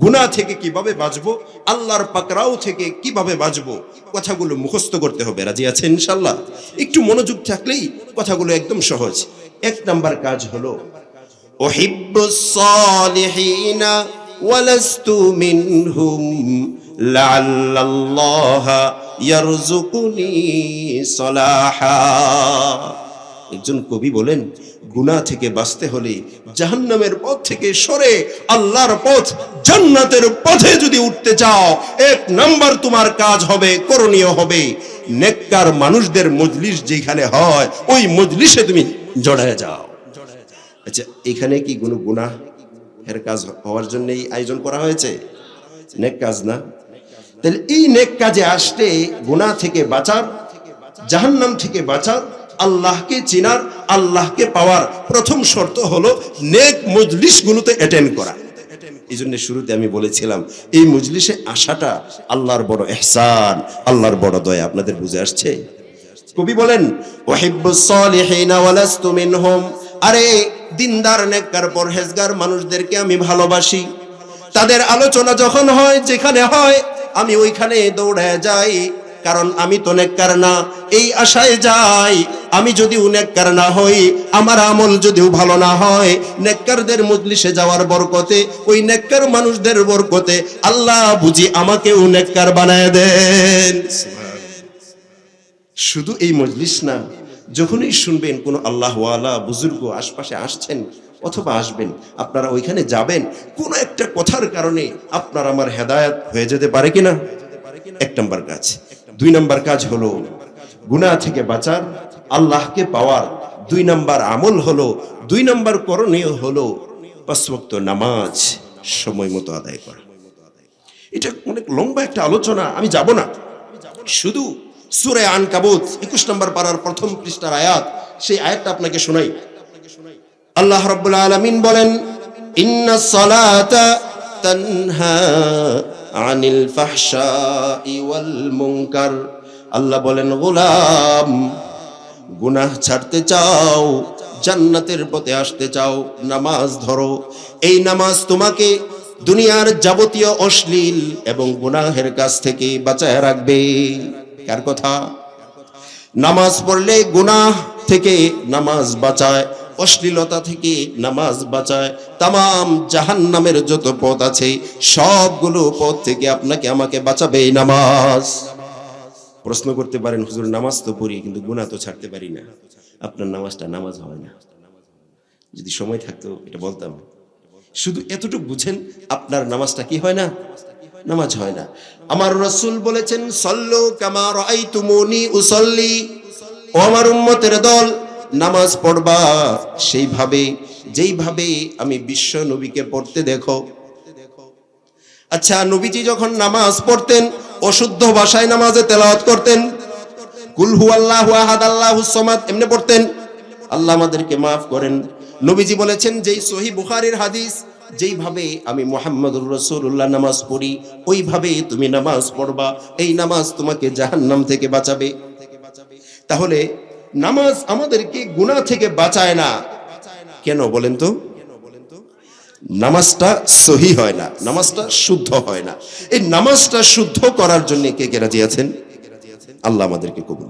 গুনা থেকে কীভাবে বাঁচব? আল্লাহর পাকরাও থেকে কীভাবে বাঁচব? কথাগুলো মুখস্থ করতে হবে। রাজি আছে ইনশাল্লাহ একটু মনোযোগ থাকলেই কথাগুলো একদম সহজ। এক নাম্বার কাজ হলো সলাহা। একজন কবি বলেন গুনা থেকে বাঁচতে হলে জাহান্নামের পথ থেকে সরে আল্লাহর পথ, জান্নাতের পথে যদি উঠতে চাও, এক নাম্বার তোমার কাজ হবে, করণীয় হবে। নেককার মানুষদের মজলিস যেখানে হয়, ওই মজলিসে তুমি জড়ায় যাও। আচ্ছা এখানে কি কোনো গুণা এর কাজ হওয়ার জন্য এই আয়োজন করা হয়েছে? নেক কাজ না? তাহলে এই নেক কাজে আসতে গুণা থেকে বাঁচার, জাহান্নাম থেকে বাঁচার আল্লাহকে চিনার, আল্লাহকে পাওয়ার প্রথম শর্ত হলো নেক মজলিসগুলোতে অ্যাটেন্ড করা। এই জন্য শুরুতে আমি বলেছিলাম, এই মজলিসে আসাটা আল্লাহর বড় এহসান আল্লাহর বড় দয়া। আপনাদের বুঝে আসছে? কবি বলেন আরে, দিনদার, নেককার, পরহেজগার মানুষদেরকে আমি ভালোবাসি। তাদের আলোচনা যখন হয়, যেখানে হয়, আমি ওইখানে দৌড়ে যাই। কারণ আমি তো নেককার না। এই আশায় যাই, আমি যদি নেককার না হই, আমার আমল যদিও ভালো না হয়। নেককারদের মজলিসে যাওয়ার বরকতে, ওই নেককার মানুষদের বরকতে আল্লাহ বুঝি আমাকেও নেককার বানায় দেন। শুধু এই মজলিস না, যখনই শুনবেন কোনো আল্লাহওয়ালা বুজুর্গ আশপাশে আসছেন অথবা আসবেন, আপনারা ওইখানে যাবেন, কোনো একটা কথার কারণে আপনার আমার হেদায়াত হয়ে যেতে পারে কিনা? এক নম্বর কাজ। দুই নম্বর কাজ হলো গুনাহ থেকে বাঁচার, আল্লাহকে পাওয়ার। দুই নম্বর আমল হলো, দুই নম্বর করণীয় হলো পাঁচ নামাজ সময় মতো আদায় করা। এটা অনেক লম্বা একটা আলোচনা, আমি যাব না। শুধু সুরে আন কাবুত একুশ নম্বর পাড়ার প্রথম পৃষ্ঠার আয়াত, সেই আয়াতটা আপনাকে শোনাই। আল্লাহ রাব্বুল আলামিন বলেন, ইন্না সালাতা তানহা আনিল ফাহশাই ওয়াল আল্লাহ বলেন, গোলাম, গুনাহ ছাড়তে চাও, জান্নাতের পথে আসতে চাও, নামাজ ধরো। এই নামাজ তোমাকে দুনিয়ার যাবতীয় অশ্লীল এবং গুনাহের কাছ থেকে বাঁচায় রাখবে। কার কথা? নামাজ পড়লে গুনাহ থেকে নামাজ বাঁচায় অশ্লীলতা থেকে নামাজ বাঁচায়। তাম জাহান্নামের যত পথ আছে, সবগুলো পথ থেকে আপনাকে আমাকে বাঁচাবে এই নামাজ। প্রশ্ন করতে পারেন, হুজুর, নামাজ তো পড়ি, কিন্তু গুনাহ তো ছাড়তে পারি না। আপনার নামাজটা নামাজ হয় না। যদি সময় থাকতো, এটা বলতাম। শুধু এতটুকু বুঝেন, আপনার নামাজটা কি হয় না? নামাজ হয় না। আমার রসুল বলেছেন, সল্লু কামার আই তুমনি উসল্লি। ও আমার উম্মতের দল নামাজ পড়বা, সেইভাবে, যেইভাবে আমি বিশ্ব নবীকে পড়তে দেখো। আচ্ছা নবীজি যখন নামাজ পড়তেন, অশুদ্ধ ভাষায় নামাজে তেলাওয়াত করতেন কুলহু আল্লাহ আহাদ, আল্লাহ এমনি পড়তেন। আল্লাহ আমাদেরকে মাফ করেন। নবীজি বলেছেন, যেই সহি বুখারীর হাদিস, যেইভাবে আমি মোহাম্মদুর রসুল্লাহ নামাজ পড়ি, ওইভাবে তুমি নামাজ পড়বা, এই নামাজ তোমাকে জাহান্নাম থেকে বাঁচাবে। তাহলে নামাজ আমাদেরকে গুনাহ থেকে বাঁচায় না। কেন বলেন তো? নামাজটা সহি হয় না, নামাজটা শুদ্ধ হয় না। এই নামাজটা শুদ্ধ করার জন্য কে কে রাজি আছেন? আল্লাহ আমাদেরকে কবুল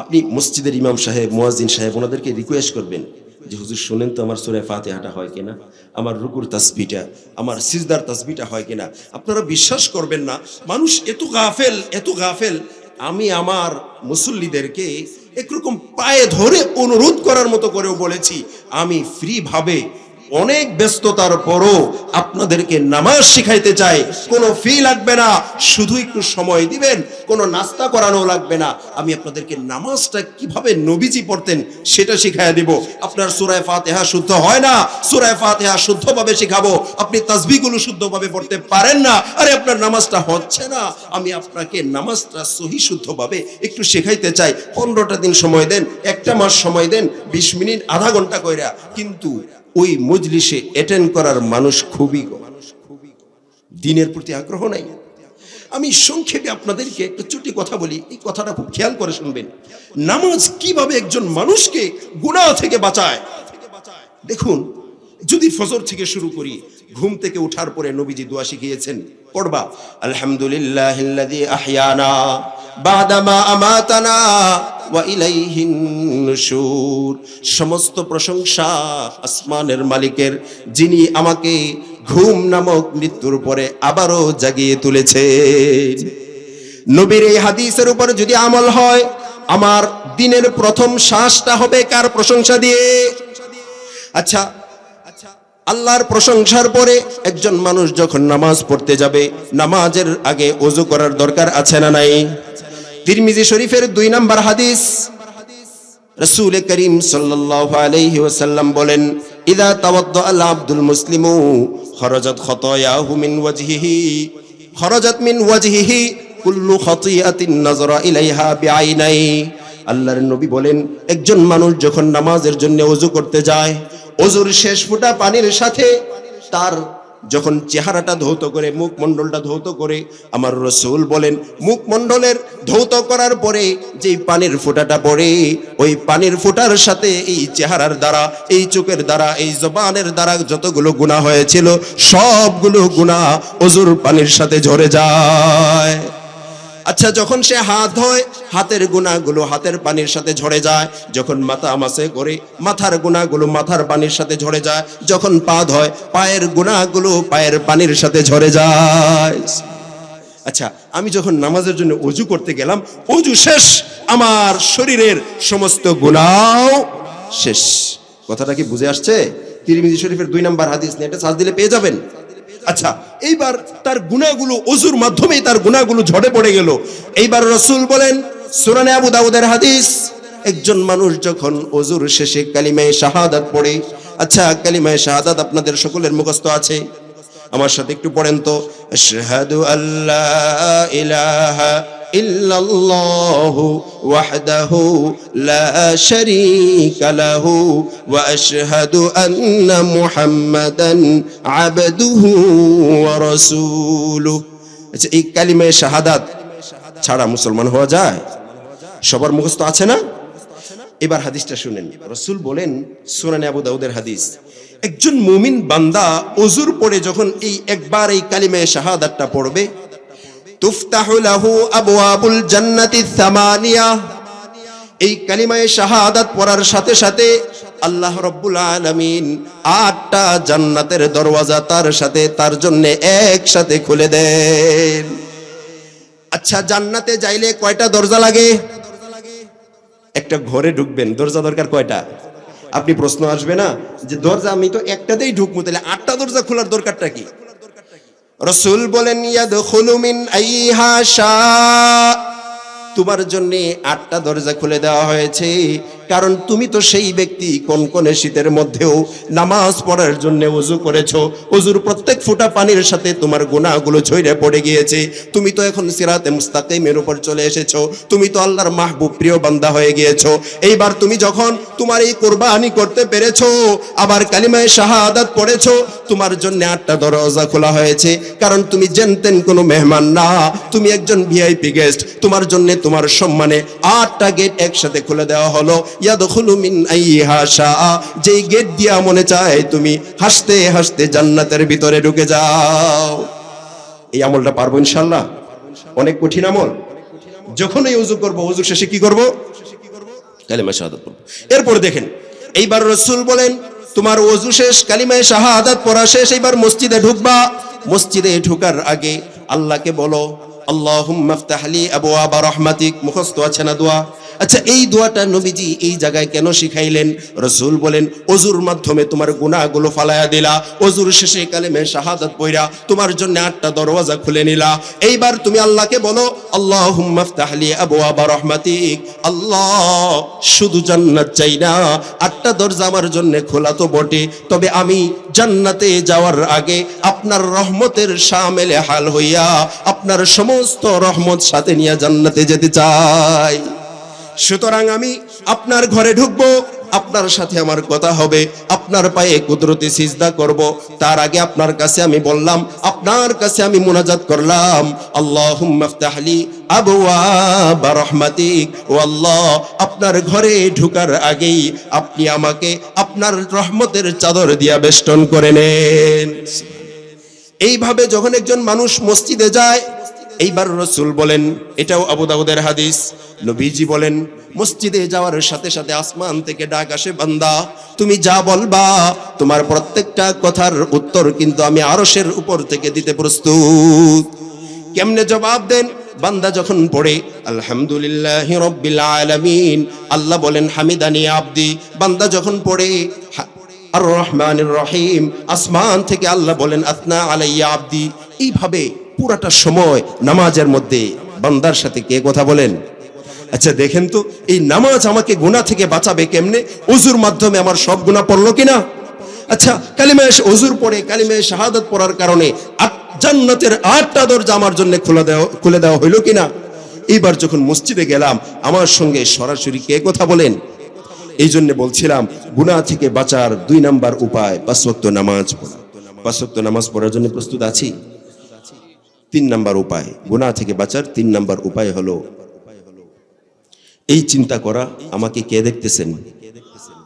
আপনি মসজিদের ইমাম সাহেব, মুয়াজ্জিন সাহেব, ওনাদেরকে রিকোয়েস্ট করবেন যে, হুজুর, শোনেন তো আমার সুরে ফাতেহাটা হয় কিনা? আমার রুকুর তাসবিটা আমার সিজদার তাসবিটা হয় কিনা? আপনারা বিশ্বাস করবেন না, মানুষ এত গাফেল এত গাফেল আমি আমার মুসল্লিদেরকে একরকম পায়ে ধরে অনুরোধ করার মতো করেও বলেছি আমি ফ্রি ভাবে অনেক ব্যস্ততার পরও আপনাদেরকে নামাজ শিখাইতে চাই। কোনো ফি লাগবে না, শুধু একটু সময় দিবেন, কোনো নাস্তা করানো লাগবে না। আমি আপনাদেরকে নামাজটা কীভাবে নবীজি পড়তেন সেটা শিখাইয়া দিব। আপনার সুরায় ফাতেহা শুদ্ধ হয় না? সুরায় ফাতেহা শুদ্ধভাবে শিখাবো। আপনি তাসবিগুলো শুদ্ধভাবে পড়তে পারেন না? আরে, আপনার নামাজটা হচ্ছে না। আমি আপনাকে নামাজটা সহি শুদ্ধভাবে একটু শেখাইতে চাই। পনেরোটা দিন সময় দেন, একটা মাস সময় দেন, বিশ মিনিট, আধা ঘণ্টা কইরা। কিন্তু ওই মজলিসে অ্যাটেন্ড করার মানুষ খুবই দিনের প্রতি আগ্রহ নাই। আমি সংক্ষেপে আপনাদেরকে একটা চুটি কথা বলি, এই কথাটা খুব খেয়াল করে শুনবেন। নামাজ কীভাবে একজন মানুষকে গুনাহ থেকে বাঁচায়? দেখুন, যদি ফজর থেকে শুরু করি, ঘুম থেকে উঠার পরে নবীজি দোয়া শিখিয়েছেন, পড়বা, আলহামদুলিল্লাহিল্লাযী আহিয়ানা বাদামা আমাতানা সমস্ত প্রশংসা আসমানের মালিকের, যিনি আমাকে ঘুম নামক মৃত্যুর পরে আবারও জাগিয়ে তুলেছে। নবীর এই হাদিসের উপর যদি আমল হয়, আমার দিনের প্রথম শ্বাসটা হবে কার প্রশংসা দিয়ে? আচ্ছা আল্লাহর প্রশংসার পরে একজন মানুষ যখন নামাজ পড়তে যাবে, নামাজের আগে ওযু করার দরকার আছে না নাই? তিরমিজি শরীফের দুই নাম্বার হাদিস। রসুল করিম সাল্লাল্লাহু আলাইহি ওয়াসাল্লাম বলেন, ইদা আল আব্দুল মুসলিমু মিন ওয়াজহিহি মিন ওয়াজহিহি কুল্লু নাজরা ইলাইহা আল্লাহর নবী বলেন, একজন মানুষ যখন নামাজের জন্য অজু করতে যায় অজুর শেষ ফুটা পানির সাথে তার যখন চেহারাটা ধৌত করে মুখমণ্ডলটা ধৌত করে, আমার রসুল বলেন মুখমণ্ডলের ধৌত করার পরে যেই পানির ফোঁটাটা পড়ে, ওই পানির ফোঁটার সাথে এই চেহারার দ্বারা, এই চোখের দ্বারা, এই জবানের দ্বারা যতগুলো গুণা হয়েছিল, সবগুলো গুণা অজুর পানির সাথে ঝরে যায়। আচ্ছা যখন সে হাত হয় হাতের গুণাগুলো হাতের পানির সাথে ঝরে যায়। যখন মাথা আমাসে করে, মাথার গুণাগুলো মাথার পানির সাথে ঝরে যায়। যখন পা ধয়, পায়ের গুণাগুলো পায়ের পানির সাথে ঝরে যায়। আচ্ছা আমি যখন নামাজের জন্য অজু করতে গেলাম, অজু শেষ, আমার শরীরের সমস্ত গুণাও শেষ। কথাটা কি বুঝে আসছে? তিরমিজি শরীফের দুই নাম্বার হাদিস নেটে সার্চ দিলে পেয়ে যাবেন? আচ্ছা এইবার তার গুণাগুলো, অজুর মাধ্যমেই তার গুণাগুলো ঝরে পড়ে গেল। এইবার রসুল বলেন, সুরানে আবু দাউদের হাদিস, একজন মানুষ যখন অজুর শেষে কালিমায় শাহাদাত পড়ে আচ্ছা কালিমায় শাহাদাত আপনাদের সকলের মুখস্থ আছে? আমার সাথে একটু পড়েন তো শাহাদু আল্লাহ ইলাহা ওয়াহদাহু লা শারীকা লাহু ওয়া আশহাদু আন্না মুহাম্মাদান আবদুহু ওয়া রাসূলুহু। আচ্ছা এই কালিমায়ে শাহাদাত ছাড়া মুসলমান হওয়া যায়? সবার মুখস্থ আছে না? এবার হাদিসটা শুনেন। রসুল বলেন সুনানে আবু দাউদের হাদিস, একজন মুমিন বান্দা অজুর পড়ে যখন এই একবার এই কালিমায়ে শাহাদাতটা পড়বে তুফতাহু লাহু আবওয়াবুল জান্নাতি সামানিয়া। এই কালিমায়ে শাহাদাত পড়ার সাথে সাথে আল্লাহ রব্বুল আলামিন আটটা জান্নাতের দরওয়াজা তার সাথে তার জন্য একসাথে খুলে দেন। আচ্ছা জান্নাতে যাইলে কয়টা দরজা লাগে? একটা ঘরে ঢুকবেন, দরজা দরকার কয়টা? আপনি প্রশ্ন আসবে না যে দরজা আমি তো একটাতেই ঢুকবো, তাহলে আটটা দরজা খোলার দরকারটা কি? রসুল বলেন মিন শা তোমার জন্য আটটা দরজা খুলে দেওয়া হয়েছে। কারণ তুমি তো সেই ব্যক্তি কোন কোন শীতের মধ্যেও নামাজ পড়ার জন্য উজু করেছ। উজুর প্রত্যেক ফোঁটা পানির সাথে তোমার গুণাগুলো ঝইরে পড়ে গিয়েছে। তুমি তো এখন সিরাতে মুস্তাকিমের উপর চলে এসেছ। তুমি তো আল্লাহর মাহবুব প্রিয় বান্দা হয়ে গিয়েছো। এইবার তুমি যখন তোমার এই কোরবানি করতে পেরেছ, আবার কালিমায় শাহাদাত পড়েছো, তোমার জন্য আটটা দরজা খোলা হয়েছে। কারণ তুমি জেনতেন কোনো মেহমান না। তুমি একজন ভিআইপি গেস্ট। তোমার জন্য তোমার সম্মানে আটটা গেট একসাথে খুলে দেওয়া হলো। ইয়াদখুলু মিন আইহা শাআ, যেই গেট দিয়া মনে চায় তুমি হাসতে হাসতে জান্নাতের ভিতরে ঢুকে যাও। এই আমলটা পারব ইনশাল্লাহ অনেক কঠিন আমল। যখন এই উজু করব উজু শেষে কি করব? কালিমা শাহাদাত পড়ব। এরপর দেখেন, এইবার রসুল বলেন, তোমার ওযু শেষ, কালিমায় শাহাদাত পড়া শেষ, এইবার মসজিদে ঢুকবা। মসজিদে ঢুকার আগে আল্লাহকে বলো আল্লাহ ফতাহলি আবওয়াবা রহমাতিক, মুখস্থ আছে না দোয়া? আচ্ছা এই দোয়াটা নবীজি এই জায়গায় কেন শিখাইলেন? রসুল বলেন, অজুর মাধ্যমে তোমার গুনাহগুলো ফালায়া দিলা, অজুর শেষে কালেমে শাহাদাত পইরা তোমার জন্য আটটা দরওয়াজা খুলে নিলা। এইবার তুমি আল্লাহকে বলো, আল্লাহুম্মা ফতাহলি আবওয়াবা রহমাতিক। আল্লাহ, শুধু জান্নাত চাই না, আটটা দরজা আমার জন্য খোলা তো বটে। তবে আমি জান্নাতে যাওয়ার আগে আপনার রহমতের সামেলে হাল হইয়া আপনার সমস্ত রহমত সাথে নিয়ে জান্নাতে যেতে চাই। সুতরাং আমি আপনার ঘরে ঢুকবো, আপনার সাথে আমার কথা হবে, আপনার পায়ে কুদরতি সিজদা করব। তার আগে আপনার কাছে আমি বললাম, আপনার কাছে আমি মোনাজাত করলাম। আবওয়াবা রহমাতিক। ও আল্লাহ আপনার ঘরে ঢুকার আগেই আপনি আমাকে আপনার রহমতের চাদর দিয়া বেষ্টন করে নেন। এইভাবে যখন একজন মানুষ মসজিদে যায় এইবার রসুল বলেন, এটাও আবু দাউদের হাদিস, নবীজি বলেন, মসজিদে যাওয়ার সাথে সাথে আসমান থেকে ডাক আসে, বান্দা, তুমি যা বলবা, তোমার প্রত্যেকটা কথার উত্তর কিন্তু আমি আরসের উপর থেকে দিতে প্রস্তুত। কেমনে জবাব দেন? বান্দা যখন পড়ে, আলহামদুলিল্লাহ রব্বিল আলামিন, আল্লাহ বলেন, হামিদানি আব্দি। বান্দা যখন পড়ে আর রহমানির রহিম, আসমান থেকে আল্লাহ বলেন, আতনা আলাইয়া আব্দি। এইভাবে পুরাটা সময় নামাজের মধ্যে বান্দার সাথে কে কথা বলেন? আচ্ছা দেখেন তো, এই নামাজ আমাকে গুনাহ থেকে বাঁচাবে কেমনে? অজুর মাধ্যমে আমার সব গুনাহ পড়ল কিনা? আচ্ছা কালিমায় অজুর পড়ে কালিমায় শাহাদত পড়ার কারণে জান্নাতের আটটা দরজা আমার জন্য খুলে দেওয়া খুলে দেওয়া হইল কিনা? এইবার যখন মসজিদে গেলাম, আমার সঙ্গে সরাসরি কে কথা বলেন? এই জন্য বলছিলাম, গুনাহ থেকে বাঁচার দুই নাম্বার উপায় পাঁচ নামাজ পড়া। পাঁচ নামাজ পড়ার জন্য প্রস্তুত আছি? তিন নাম্বার উপায়। গুনাহ থেকে বাঁচার তিন নাম্বার উপায় হলো, এই চিন্তা করা, আমাকে কে দেখতেছেন?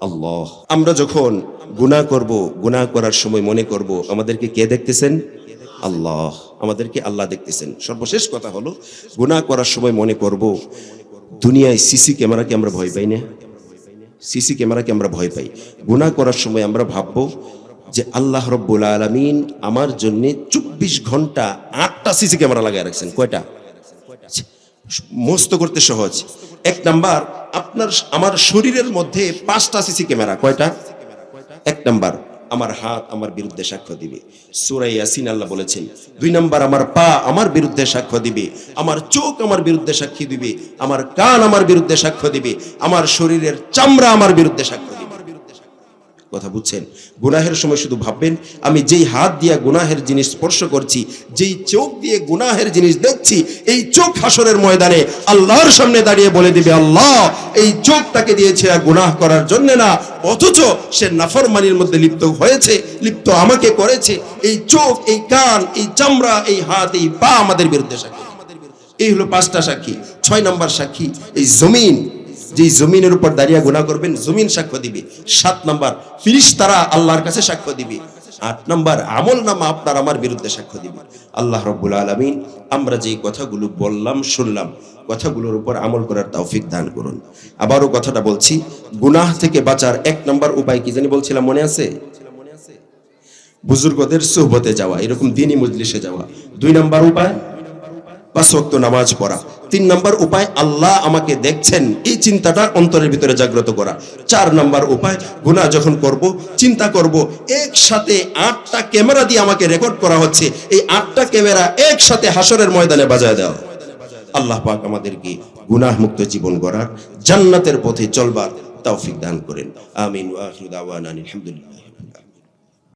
আল্লাহ। আমরা যখন গুনাহ করব, গুনাহ করার সময় মনে করব, আমাদেরকে কে দেখতেছেন? আল্লাহ। আমাদেরকে আল্লাহ দেখতেছেন। সর্বশেষ কথা হলো, গুনাহ করার সময় মনে করব, দুনিয়ায় সিসি ক্যামেরাকে আমরা ভয় পাই না। সিসি ক্যামেরাকে আমরা ভয় পাই। গুনাহ করার সময় আমরা ভাববো যে আল্লাহ রব্বুল আলমিন আমার জন্য চব্বিশ ঘণ্টা আটটা সিসি ক্যামেরা লাগাই রাখছেন। কয়টা? মস্ত করতে সহজ। এক নাম্বার, আপনার আমার শরীরের মধ্যে পাঁচটা সিসি ক্যামেরা। কয়টা? এক নাম্বার, আমার হাত আমার বিরুদ্ধে সাক্ষ্য দিবে। সুরাই ইয়াসিন আল্লাহ বলেছেন। দুই নাম্বার, আমার পা আমার বিরুদ্ধে সাক্ষ্য দিবে। আমার চোখ আমার বিরুদ্ধে সাক্ষী দিবে। আমার কান আমার বিরুদ্ধে সাক্ষ্য দিবে। আমার শরীরের চামড়া আমার বিরুদ্ধে সাক্ষ্য কথা বুঝছেন? গুনাহের সময় শুধু ভাববেন, আমি যেই হাত দিয়ে গুনাহের জিনিস স্পর্শ করছি, যেই চোখ দিয়ে গুনাহের জিনিস দেখছি, এই চোখ হাসরের ময়দানে আল্লাহর সামনে দাঁড়িয়ে বলে দিবে, আল্লাহ, এই চোখ তাকে দিয়েছে আর গুনাহ করার জন্য না, অথচ সে নাফরমানির মধ্যে লিপ্ত হয়েছে, লিপ্ত আমাকে করেছে। এই চোখ, এই কান, এই চামড়া, এই হাত, এই পা আমাদের বিরুদ্ধে সাক্ষী। এই হলো পাঁচটা সাক্ষী, ছয় নম্বর সাক্ষী, এই জমিন। যে জমিনের উপর দাঁড়িয়ে গুণা করবেন, জমিন সাক্ষ্য দিবে। সাত নম্বর ফিরিস তারা আল্লাহর কাছে সাক্ষ্য দিবে। আট নম্বর, আমল নামা আপনার আমার বিরুদ্ধে সাক্ষ্য দিবে। আল্লাহ রব্বুল আলমিন, আমরা যে কথাগুলো বললাম, শুনলাম, কথাগুলোর উপর আমল করার তৌফিক দান করুন। আবারও কথাটা বলছি, গুনাহ থেকে বাঁচার এক নম্বর উপায় কি জানি বলছিলাম মনে আছে? বুজুর্গদের সোহবতে যাওয়া, এরকম দিনই মজলিসে যাওয়া। দুই নম্বর উপায়, পাঁচ ওয়াক্ত নামাজ পড়া। তিন নম্বর উপায়, আল্লাহ আমাকে দেখছেন। এই চিন্তাটা অন্তরের ভিতরে জাগ্রত করা। চার নম্বর উপায়, গুনাহ যখন করব, চিন্তা করব, একসাথে আটটা ক্যামেরা দিয়ে আমাকে রেকর্ড করা হচ্ছে। এই আটটা ক্যামেরা একসাথে হাসরের ময়দানে বাজায় দেওয়া আল্লাহ পাক আমাদেরকে গুনাহ মুক্ত জীবন গড়ার, জান্নাতের পথে চলবার তৌফিক দান করেন। আমিন ওয়া আখিরু দাওয়ানা আলহামদুলিল্লাহ।